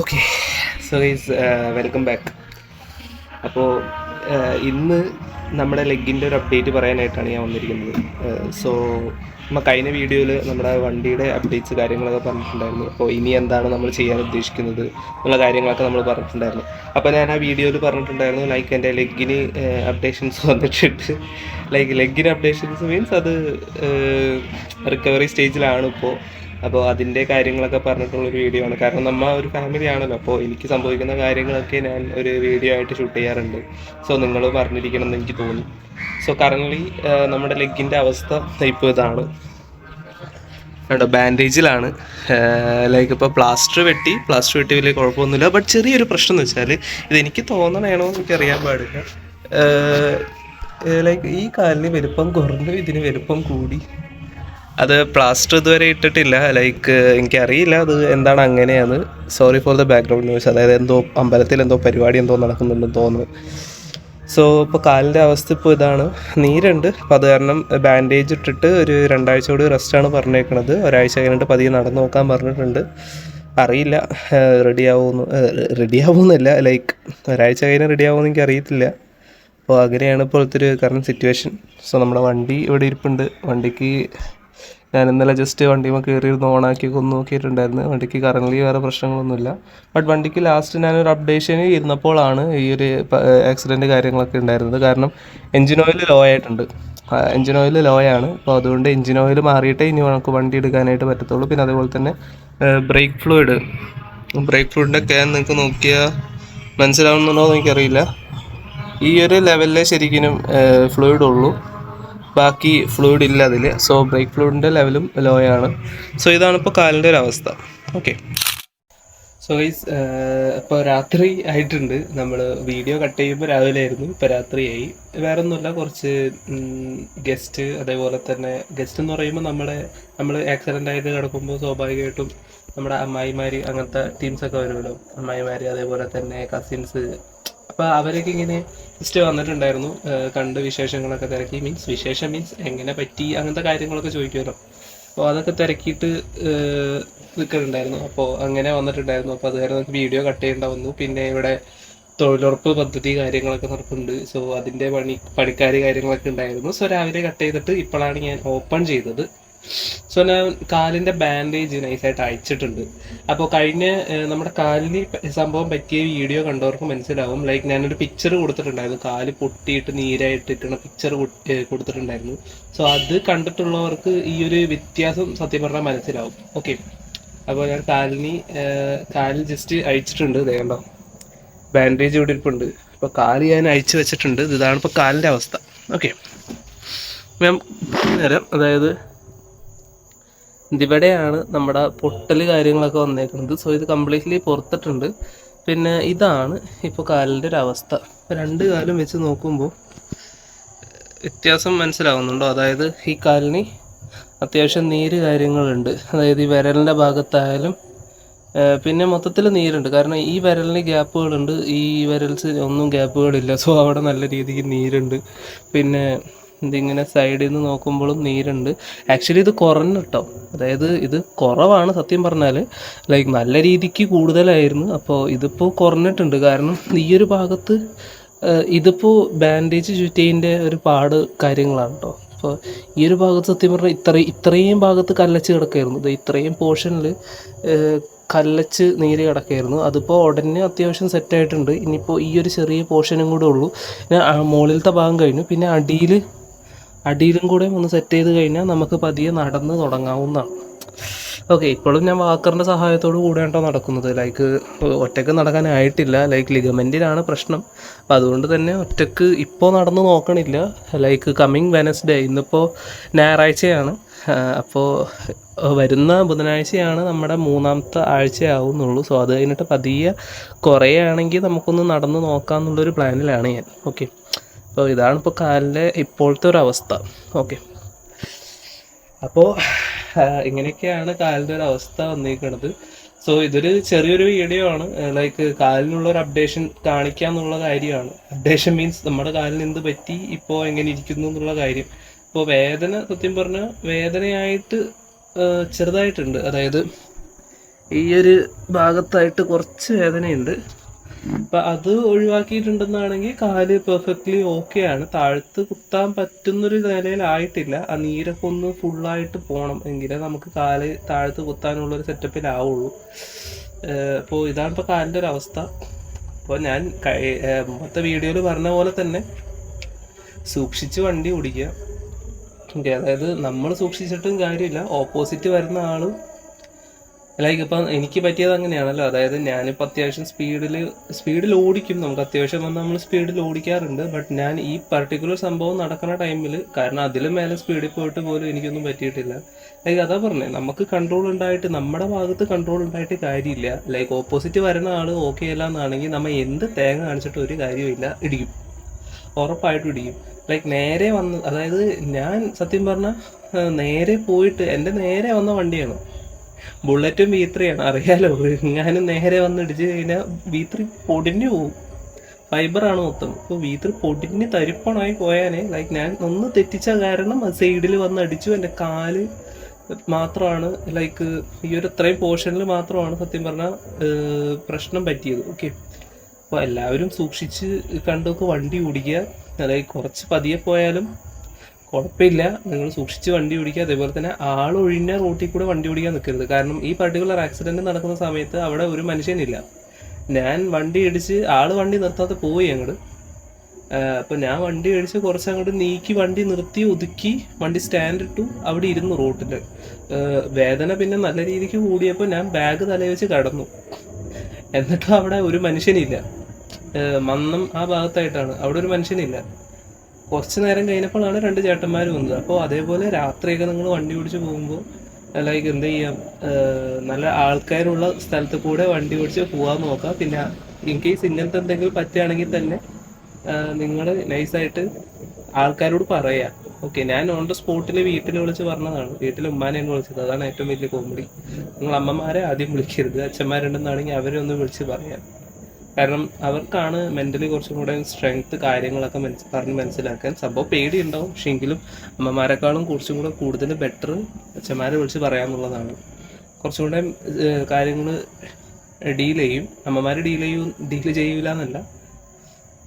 Okay so is welcome back അപ്പോൾ ഇന്ന് നമ്മുടെ ലെഗിന്റെ ഒരു അപ്ഡേറ്റ് പറയാനായിട്ടാണ് ഞാൻ വന്നിരിക്കുന്നത്. സോ നമ്മൾ കഴിഞ്ഞ വീഡിയോയിൽ നമ്മുടെ വണ്ടിയുടെ അപ്ഡേറ്റ്സ് കാര്യങ്ങളൊക്കെ പറഞ്ഞിട്ടുണ്ടായിരുന്നു. അപ്പോൾ ഇനി എന്താണ് നമ്മൾ ചെയ്യാൻ ഉദ്ദേശിക്കുന്നത് എന്നുള്ള കാര്യങ്ങളൊക്കെ നമ്മൾ പറഞ്ഞിട്ടുണ്ടായിരുന്നു. അപ്പോൾ ഞാൻ ആ വീഡിയോയിൽ പറഞ്ഞിട്ടുണ്ടായിരുന്നു ലൈക്ക് എന്റെ ലെഗിന് അപ്ഡേഷൻസ് വന്നിട്ടുണ്ട്. ലൈക്ക് ലെഗിന് അപ്ഡേഷൻസ് മീൻസ് അത് റിക്കവറി സ്റ്റേജിലാണ് ഇപ്പോൾ അപ്പോൾ അതിന്റെ കാര്യങ്ങളൊക്കെ പറഞ്ഞിട്ടുള്ള ഒരു വീഡിയോ ആണ്. കാരണം നമ്മൾ ഒരു ഫാമിലി ആണല്ലോ. അപ്പോൾ എനിക്ക് സംഭവിക്കുന്ന കാര്യങ്ങളൊക്കെ ഞാൻ ഒരു വീഡിയോ ആയിട്ട് ഷൂട്ട് ചെയ്യാറുണ്ട്. സോ നിങ്ങൾ പറഞ്ഞിരിക്കണം എന്ന് എനിക്ക് തോന്നി. സോ കറന്റ്ലി നമ്മുടെ ലെഗിന്റെ അവസ്ഥ ഇപ്പോൾ ഇതാണ്. കേട്ടോ ബാൻഡേജിലാണ് ലൈക്ക് ഇപ്പോൾ പ്ലാസ്റ്റർ വെട്ടി പ്ലാസ്റ്റർ വെട്ടി വലിയ കുഴപ്പമൊന്നുമില്ല. ബട്ട് ചെറിയൊരു പ്രശ്നം എന്ന് വെച്ചാൽ ഇതെനിക്ക് തോന്നണേണോ എന്ന് എനിക്ക് അറിയാൻ പാടില്ല. ലൈക്ക് ഈ കാലിന് വലുപ്പം കുറഞ്ഞു ഇതിന് വലുപ്പം കൂടി. അത് പ്ലാസ്റ്റർ ഇതുവരെ ഇട്ടിട്ടില്ല. ലൈക്ക് എനിക്കറിയില്ല അത് എന്താണ് അങ്ങനെയാണ് sorry for the background news അതായത് എന്തോ അമ്പലത്തിൽ എന്തോ പരിപാടി എന്തോ നടക്കുന്നുണ്ടെന്ന് തോന്നുന്നു. സോ ഇപ്പോൾ കാലിന്റെ അവസ്ഥ ഇപ്പോൾ ഇതാണ്. നീരുണ്ട്. അപ്പോൾ അത് കാരണം ബാൻഡേജ് ഇട്ടിട്ട് ഒരു രണ്ടാഴ്ച കൂടി റെസ്റ്റാണ് പറഞ്ഞേക്കണത്. ഒരാഴ്ച കഴിഞ്ഞിട്ട് പതിയെ നടന്നു നോക്കാൻ പറഞ്ഞിട്ടുണ്ട്. അറിയില്ല. റെഡി ആവുമെന്ന് റെഡി ആവുമെന്നല്ല ലൈക്ക് ഒരാഴ്ച കഴിഞ്ഞാൽ റെഡി ആവുമെന്ന് എനിക്ക് അറിയത്തില്ല അപ്പോൾ അങ്ങനെയാണ് ഇപ്പോഴത്തെ ഒരു കറണ്ട് സിറ്റുവേഷൻ സോ നമ്മുടെ വണ്ടി ഇവിടെ ഇരിപ്പുണ്ട്. വണ്ടിക്ക് ഞാൻ ഇന്നലെ ജസ്റ്റ് വണ്ടിയുമ്പോൾ ഓണാക്കി ഒന്ന് നോക്കിയിട്ടുണ്ടായിരുന്നു വണ്ടിക്ക് കറന്റ് വേറെ പ്രശ്നങ്ങളൊന്നുമില്ല. ബട്ട് വണ്ടിക്ക് ലാസ്റ്റ് ഞാനൊരു അപ്ഡേഷന് ഇരുന്നപ്പോഴാണ് ഈ ഒരു ആക്സിഡന്റ് കാര്യങ്ങളൊക്കെ ഉണ്ടായിരുന്നത്. കാരണം എൻജിൻ ഓയിൽ ലോ ആയിട്ടുണ്ട്. എൻജിൻ ഓയിൽ ലോ ആണ്. അപ്പോൾ അതുകൊണ്ട് എൻജിൻ ഓയിൽ മാറിയിട്ടേ ഇനി നമുക്ക് വണ്ടി എടുക്കാനായിട്ട് പറ്റത്തുള്ളൂ. പിന്നെ അതുപോലെ തന്നെ ബ്രേക്ക് ഫ്ലൂയിഡ് ബ്രേക്ക് ഫ്ലൂയിഡിന്റെ ക്യാൻ നിങ്ങൾക്ക് നോക്കിയാൽ മനസ്സിലാവുന്നുണ്ടോ എന്ന് എനിക്കറിയില്ല. ഈ ഒരു ലെവലിലേ ശരിക്കും ഫ്ലൂയിഡ് ഉള്ളൂ. ബാക്കി ഫ്ലൂയിഡ് ഇല്ല അതിൽ സോ ബ്രേക്ക് ഫ്ലൂയിഡിന്റെ ലെവലും ലോ ആണ്. സോ ഇതാണ് ഇപ്പോൾ കാലിന്റെ ഒരു അവസ്ഥ. ഓക്കെ സോ ഗൈസ് ഇപ്പോൾ രാത്രി ആയിട്ടുണ്ട്. നമ്മൾ വീഡിയോ കട്ട് ചെയ്യുമ്പോൾ രാവിലെ ആയിരുന്നു. ഇപ്പോൾ രാത്രിയായി. വേറെ ഒന്നുമില്ല കുറച്ച് ഗസ്റ്റ് അതേപോലെ തന്നെ ഗസ്റ്റ് എന്ന് പറയുമ്പോൾ നമ്മുടെ നമ്മൾ ആക്സിഡന്റ് ആയിട്ട് കിടക്കുമ്പോൾ സ്വാഭാവികമായിട്ടും നമ്മുടെ അമ്മായിമാർ അങ്ങനത്തെ ടീംസൊക്കെ വരുമല്ലോ. അമ്മായിമാർ അതേപോലെ തന്നെ കസിൻസ് അപ്പോൾ അവരൊക്കെ ഇങ്ങനെ ജസ്റ്റ് വന്നിട്ടുണ്ടായിരുന്നു. കണ്ട് വിശേഷങ്ങളൊക്കെ തിരക്കി. മീൻസ് വിശേഷം മീൻസ് എങ്ങനെ പറ്റി? അങ്ങനത്തെ കാര്യങ്ങളൊക്കെ ചോദിക്കുമല്ലോ അപ്പോൾ അതൊക്കെ തിരക്കിയിട്ട് നിൽക്കുന്നുണ്ടായിരുന്നു. അപ്പോൾ അങ്ങനെ വന്നിട്ടുണ്ടായിരുന്നു. അപ്പോൾ അത് നമുക്ക് വീഡിയോ കട്ട് ചെയ്യേണ്ട വന്നു പിന്നെ ഇവിടെ തൊഴിലുറപ്പ് പദ്ധതി കാര്യങ്ങളൊക്കെ നടക്കുന്നുണ്ട്. സോ അതിന്റെ പണി പണിക്കാർ കാര്യങ്ങളൊക്കെ ഉണ്ടായിരുന്നു. സോ രാവിലെ കട്ട് ചെയ്തിട്ട് ഇപ്പോഴാണ് ഞാൻ ഓപ്പൺ ചെയ്തത്. സോ ഞാൻ കാലിന്റെ ബാൻഡേജ് നൈസായിട്ട് അയച്ചിട്ടുണ്ട് അപ്പോൾ കഴിഞ്ഞ നമ്മുടെ കാലിന് സംഭവം പറ്റിയ വീഡിയോ കണ്ടവർക്ക് മനസ്സിലാവും. ലൈക്ക് ഞാനൊരു പിക്ചർ കൊടുത്തിട്ടുണ്ടായിരുന്നു. കാൽ പൊട്ടിയിട്ട് നീരായിട്ട് ഇരിക്കുന്ന പിക്ചർ കൊടുത്തിട്ടുണ്ടായിരുന്നു. സോ അത് കണ്ടിട്ടുള്ളവർക്ക് ഈ ഒരു വ്യത്യാസം സത്യം പറഞ്ഞാൽ മനസ്സിലാവും. ഓക്കെ അപ്പോൾ ഞാൻ കാലിന് കാലിൽ ജസ്റ്റ് അയച്ചിട്ടുണ്ട് ദേണ്ടോ ബാൻഡേജ് ഇവിടെ ഇരിപ്പുണ്ട്. അപ്പോൾ കാൽ ഞാൻ അയച്ചു വെച്ചിട്ടുണ്ട്. ഇതാണ് ഇപ്പോൾ കാലിന്റെ അവസ്ഥ. ഓക്കെ മാം നേരം അതായത് ഇതിവിടെയാണ് നമ്മുടെ പൊട്ടൽ കാര്യങ്ങളൊക്കെ വന്നേക്കുന്നത്. സോ ഇത് കംപ്ലീറ്റ്ലി പുറത്തിട്ടുണ്ട്. പിന്നെ ഇതാണ് ഇപ്പോൾ കാലിന്റെ ഒരു അവസ്ഥ. രണ്ട് കാലും വെച്ച് നോക്കുമ്പോൾ വ്യത്യാസം മനസ്സിലാവുന്നുണ്ടോ? അതായത് ഈ കാലിന് അത്യാവശ്യം നീര് കാര്യങ്ങളുണ്ട്. അതായത് ഈ വിരലിന്റെ ഭാഗത്തായാലും പിന്നെ മൊത്തത്തിൽ നീരുണ്ട്. കാരണം ഈ വിരലിന് ഗ്യാപ്പുകളുണ്ട്. ഈ വിരൽസ് ഒന്നും ഗ്യാപ്പുകളില്ല. സോ അവിടെ നല്ല രീതിക്ക് നീരുണ്ട്. പിന്നെ ഇതിങ്ങനെ സൈഡിൽ നിന്ന് നോക്കുമ്പോഴും നീരുണ്ട്. ആക്ച്വലി ഇത് കുറഞ്ഞു കേട്ടോ അതായത് ഇത് കുറവാണ് സത്യം പറഞ്ഞാൽ ലൈക്ക് നല്ല രീതിക്ക് കൂടുതലായിരുന്നു. അപ്പോൾ ഇതിപ്പോൾ കുറഞ്ഞിട്ടുണ്ട്. കാരണം ഈ ഒരു ഭാഗത്ത് ഇതിപ്പോൾ ബാൻഡേജ് ചുറ്റേന്റെ ഒരു പാട് കാര്യങ്ങളാണ് കേട്ടോ അപ്പോൾ ഈ ഒരു ഭാഗത്ത് സത്യം പറഞ്ഞാൽ ഇത്ര ഇത്രയും ഭാഗത്ത് കല്ലച്ച് കിടക്കായിരുന്നു. ഇത് ഇത്രയും പോർഷനിൽ കല്ലച്ച് നീര് കിടക്കായിരുന്നു. അതിപ്പോൾ ഉടനെ അത്യാവശ്യം സെറ്റായിട്ടുണ്ട് ഇനിയിപ്പോൾ ഈ ഒരു ചെറിയ പോർഷനും കൂടെ ഉള്ളൂ. പിന്നെ മുകളിലത്തെ ഭാഗം കഴിഞ്ഞു. പിന്നെ അടിയിൽ അടിയിലും കൂടെ ഒന്ന് സെറ്റ് ചെയ്ത് കഴിഞ്ഞാൽ നമുക്ക് പതിയെ നടന്ന് തുടങ്ങാവുന്നതാണ് ഓക്കെ ഇപ്പോഴും ഞാൻ വാക്കറിന്റെ സഹായത്തോട് കേട്ടോ നടക്കുന്നത്. ലൈക്ക് ഒറ്റയ്ക്ക് നടക്കാനായിട്ടില്ല. ലൈക്ക് ലിഗമെന്റിലാണ് പ്രശ്നം. അപ്പോൾ അതുകൊണ്ട് തന്നെ ഒറ്റയ്ക്ക് ഇപ്പോൾ നടന്ന് നോക്കണില്ല. ലൈക്ക് കമ്മിങ് വെനസ്ഡേ ഇന്നിപ്പോൾ ഞായറാഴ്ചയാണ്. അപ്പോൾ വരുന്ന ബുധനാഴ്ചയാണ് നമ്മുടെ മൂന്നാമത്തെ ആഴ്ചയാവുന്നുള്ളൂ. സോ അത് കഴിഞ്ഞിട്ട് പതിയെ കുറേ ആണെങ്കിൽ നമുക്കൊന്ന് നടന്ന് നോക്കാം എന്നുള്ളൊരു പ്ലാനിലാണ് ഞാൻ. ഓക്കെ അപ്പോൾ ഇതാണ് ഇപ്പോൾ കാലിന്റെ ഇപ്പോഴത്തെ ഒരു അവസ്ഥ. ഓക്കെ അപ്പോൾ ഇങ്ങനെയൊക്കെയാണ് കാലിന്റെ ഒരു അവസ്ഥ വന്നിരിക്കുന്നത് സോ ഇതൊരു ചെറിയൊരു വീഡിയോ ആണ്. ലൈക്ക് കാലിനുള്ള ഒരു അപ്ഡേഷൻ കാണിക്കുക എന്നുള്ള കാര്യമാണ്. അപ്ഡേഷൻ മീൻസ് നമ്മുടെ കാലിന് എന്ത് പറ്റി ഇപ്പോൾ എങ്ങനെ ഇരിക്കുന്നു എന്നുള്ള കാര്യം. ഇപ്പോൾ വേദന സത്യം പറഞ്ഞാൽ വേദനയായിട്ട് ചെറുതായിട്ടുണ്ട്. അതായത് ഈ ഒരു ഭാഗത്തായിട്ട് കുറച്ച് വേദനയുണ്ട്. അപ്പം അത് ഒഴിവാക്കിയിട്ടുണ്ടെന്നാണെങ്കിൽ കാൽ പെർഫെക്റ്റ്ലി ഓക്കെ ആണ്. താഴത്ത് കുത്താൻ പറ്റുന്നൊരു നിലയിലായിട്ടില്ല. ആ നീരൊക്കെ ഒന്ന് ഫുള്ളായിട്ട് പോകണം എങ്കിലേ നമുക്ക് കാൽ താഴത്ത് കുത്താനുള്ളൊരു സെറ്റപ്പിലാവുള്ളൂ അപ്പോൾ ഇതാണ് ഇപ്പോൾ കാലിന്റെ ഒരു അവസ്ഥ. അപ്പോൾ ഞാൻ മൊത്ത വീഡിയോയിൽ പറഞ്ഞ പോലെ തന്നെ സൂക്ഷിച്ച് വണ്ടി ഓടിക്കുക. അതായത് നമ്മൾ സൂക്ഷിച്ചിട്ടും കാര്യമില്ല. ഓപ്പോസിറ്റ് വരുന്ന ആൾ ലൈക്ക് ഇപ്പം എനിക്ക് പറ്റിയത് അങ്ങനെയാണല്ലോ. അതായത് ഞാനിപ്പോൾ അത്യാവശ്യം സ്പീഡിൽ സ്പീഡിൽ ഓടിക്കും. നമുക്ക് അത്യാവശ്യം വന്ന് നമ്മൾ സ്പീഡിൽ ഓടിക്കാറുണ്ട്. ബട്ട് ഞാൻ ഈ പർട്ടിക്കുലർ സംഭവം നടക്കുന്ന ടൈമിൽ കാരണം അതിലും മേലെ സ്പീഡിൽ പോയിട്ട് പോലും എനിക്കൊന്നും പറ്റിയിട്ടില്ല. ലൈക്ക് അതാ പറഞ്ഞേ. നമുക്ക് കൺട്രോൾ ഉണ്ടായിട്ട് നമ്മുടെ ഭാഗത്ത് കൺട്രോൾ ഉണ്ടായിട്ട് കാര്യമില്ല. ലൈക്ക് ഓപ്പോസിറ്റ് വരുന്ന ആൾ ഓക്കെ അല്ല എന്നാണെങ്കിൽ നമ്മൾ എന്ത് തേങ്ങ കാണിച്ചിട്ട് ഒരു കാര്യമില്ല ഇടിക്കും ഉറപ്പായിട്ട് ഇടിക്കും ലൈക്ക് നേരെ വന്ന് അതായത് ഞാൻ സത്യം പറഞ്ഞാൽ നേരെ പോയിട്ട് എന്റെ നേരെ വന്ന വണ്ടിയാണ്. ബുള്ളറ്റും വി ത്രീ ആണ്. അറിയാലോ? എങ്ങാനും നേരെ വന്ന് ഇടിച്ച് കഴിഞ്ഞാൽ വി ത്രീ പൊടിഞ്ഞു പോകും ഫൈബറാണ് മൊത്തം. അപ്പോൾ വി ത്രീ പൊടിഞ്ഞ് തരിപ്പണമായി പോയാനെ ലൈക്ക് ഞാൻ ഒന്ന് തെറ്റിച്ച കാരണം സൈഡിൽ വന്ന് അടിച്ചു. എന്റെ കാൽ മാത്രമാണ് ലൈക്ക് ഈ ഒരു ഇത്രയും പോർഷനിൽ മാത്രമാണ് സത്യം പറഞ്ഞാൽ പ്രശ്നം പറ്റിയത്. ഓക്കെ അപ്പോൾ എല്ലാവരും സൂക്ഷിച്ച് കണ്ടൊക്കെ വണ്ടി ഓടിക്കുക. ലൈക്ക് കുറച്ച് പതിയെ പോയാലും കുഴപ്പമില്ല. നിങ്ങൾ സൂക്ഷിച്ച് വണ്ടി ഓടിക്കുക. അതേപോലെ തന്നെ ആളൊഴിഞ്ഞ റോട്ടിൽ കൂടെ വണ്ടി ഓടിക്കാൻ നിൽക്കരുത്. കാരണം ഈ പർട്ടിക്കുലർ ആക്സിഡന്റ് നടക്കുന്ന സമയത്ത് അവിടെ ഒരു മനുഷ്യനില്ല. ഞാൻ വണ്ടി ഇടിച്ച് ആൾ വണ്ടി നിർത്താതെ പോയി അങ്ങോട്ട് അപ്പോൾ ഞാൻ വണ്ടി ഇടിച്ച് കുറച്ച് അങ്ങോട്ട് നീക്കി വണ്ടി നിർത്തി ഒതുക്കി വണ്ടി സ്റ്റാൻഡ് ഇട്ടു. അവിടെ ഇരുന്നു റോട്ടിൽ വേദന പിന്നെ നല്ല രീതിക്ക് കൂടിയപ്പോൾ ഞാൻ ബാഗ് തലവെച്ച് വെച്ച് കടന്നു. എന്നിട്ടും അവിടെ ഒരു മനുഷ്യനില്ല. മന്നം ആ ഭാഗത്തായിട്ടാണ്. അവിടെ ഒരു മനുഷ്യനില്ല. കുറച്ച് നേരം കഴിഞ്ഞപ്പോഴാണ് രണ്ട് ചേട്ടന്മാർ വന്നത്. അപ്പോൾ അതേപോലെ രാത്രിയൊക്കെ നിങ്ങൾ വണ്ടി ഓടിച്ച് പോകുമ്പോൾ ലൈക്ക് എന്ത് ചെയ്യാം നല്ല ആൾക്കാരുള്ള സ്ഥലത്ത് കൂടെ വണ്ടി ഓടിച്ച് പോകാൻ നോക്കാം. പിന്നെ ഇൻ കേസ് ഇങ്ങനത്തെ എന്തെങ്കിലും പറ്റുകയാണെങ്കിൽ തന്നെ നിങ്ങൾ നൈസായിട്ട് ആൾക്കാരോട് പറയാം. ഓക്കെ ഞാൻ ഓൺ ദ സ്പോട്ടിൽ വീട്ടിൽ വിളിച്ച് പറഞ്ഞതാണ്. വീട്ടിൽ ഉമ്മാനെയും വിളിച്ചത്. അതാണ് ഏറ്റവും വലിയ കോമഡി നിങ്ങൾ അമ്മമാരെ ആദ്യം വിളിക്കരുത്. അച്ഛന്മാരുണ്ടെന്നാണെങ്കിൽ അവരെ ഒന്ന് വിളിച്ച് പറയാം. കാരണം അവർക്കാണ് മെന്റലി കുറച്ചും കൂടെ സ്ട്രെങ്ത് കാര്യങ്ങളൊക്കെ മനസ്സ് പറഞ്ഞ് മനസ്സിലാക്കാൻ. സംഭവം പേടിയുണ്ടാവും. പക്ഷെ എങ്കിലും അമ്മമാരെക്കാളും കുറച്ചും കൂടെ കൂടുതൽ ബെറ്റർ അച്ഛന്മാരെ വിളിച്ച് പറയാമെന്നുള്ളതാണ് കുറച്ചും കൂടെ കാര്യങ്ങൾ ഡീൽ ചെയ്യും. അമ്മമാർ ഡീൽ ചെയ്യും ഡീൽ ചെയ്യൂല എന്നല്ല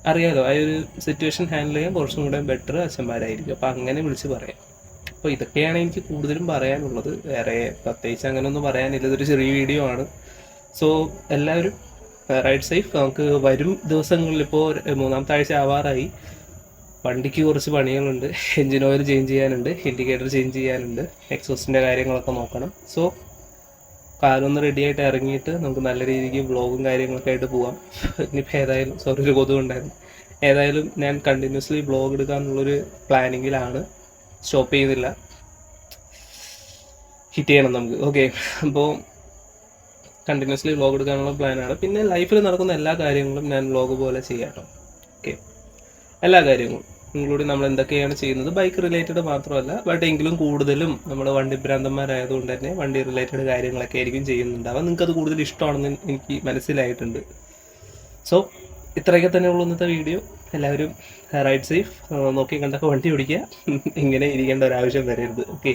അറിയാലോ ആ ഒരു സിറ്റുവേഷൻ ഹാൻഡിൽ ചെയ്യാൻ കുറച്ചും കൂടെ ബെറ്റർ അച്ഛന്മാരായിരിക്കും. അപ്പം അങ്ങനെ വിളിച്ച് പറയാം. അപ്പോൾ ഇതൊക്കെയാണ് എനിക്ക് കൂടുതലും പറയാനുള്ളത്. വേറെ പ്രത്യേകിച്ച് അങ്ങനെ ഒന്നും പറയാനില്ല. ഇതൊരു ചെറിയ വീഡിയോ ആണ്. സോ എല്ലാവരും റൈഡ് സേഫ് നമുക്ക് വരും ദിവസങ്ങളിൽ ഇപ്പോൾ മൂന്നാമത്തെ ആഴ്ച ആവാറായി. വണ്ടിക്ക് കുറച്ച് പണികളുണ്ട്. എൻജിൻ ഓയിൽ ചേഞ്ച് ചെയ്യാനുണ്ട്. ഇൻഡിക്കേറ്റർ ചേഞ്ച് ചെയ്യാനുണ്ട്. എക്സോസ്റ്റിന്റെ കാര്യങ്ങളൊക്കെ നോക്കണം. സോ കാലൊന്ന് റെഡി ആയിട്ട് ഇറങ്ങിയിട്ട് നമുക്ക് നല്ല രീതിക്ക് വ്ളോഗും കാര്യങ്ങളൊക്കെ ആയിട്ട് പോവാം. ഇനിയിപ്പോൾ ഏതായാലും സോറി ഒരു കൊതു ഉണ്ടായിരുന്നു. ഏതായാലും ഞാൻ കണ്ടിന്യൂസ്ലി വ്ളോഗ് എടുക്കാന്നുള്ളൊരു പ്ലാനിങ്ങിലാണ് സ്റ്റോപ്പ് ചെയ്യുന്നില്ല ഹിറ്റ് ചെയ്യണം നമുക്ക്. ഓക്കെ അപ്പോൾ കണ്ടിന്യൂസ്ലി വ്ളോഗ് എടുക്കാനുള്ള പ്ലാനാണ്. പിന്നെ ലൈഫിൽ നടക്കുന്ന എല്ലാ കാര്യങ്ങളും ഞാൻ വ്ളോഗ് പോലെ ചെയ്യാട്ടോ ഓക്കെ എല്ലാ കാര്യങ്ങളും ഇൻക്ലൂഡിങ് നമ്മൾ എന്തൊക്കെയാണ് ചെയ്യുന്നത്. ബൈക്ക് റിലേറ്റഡ് മാത്രമല്ല ബട്ട് എങ്കിലും കൂടുതലും നമ്മൾ വണ്ടി ഭ്രാന്തന്മാരായതുകൊണ്ട് തന്നെ വണ്ടി റിലേറ്റഡ് കാര്യങ്ങളൊക്കെ ആയിരിക്കും ചെയ്യുന്നുണ്ടാവുക നിങ്ങൾക്കത് കൂടുതൽ ഇഷ്ടമാണെന്ന് എനിക്ക് മനസ്സിലായിട്ടുണ്ട്. സോ ഇത്രയൊക്കെ തന്നെ ഉള്ളൂ ഇന്നത്തെ വീഡിയോ എല്ലാവരും റൈഡ് സേഫ് നോക്കി കണ്ടൊക്കെ വണ്ടി ഓടിക്കുക. ഇങ്ങനെ ഇരിക്കേണ്ട ഒരു ആവശ്യം വരരുത്. ഓക്കെ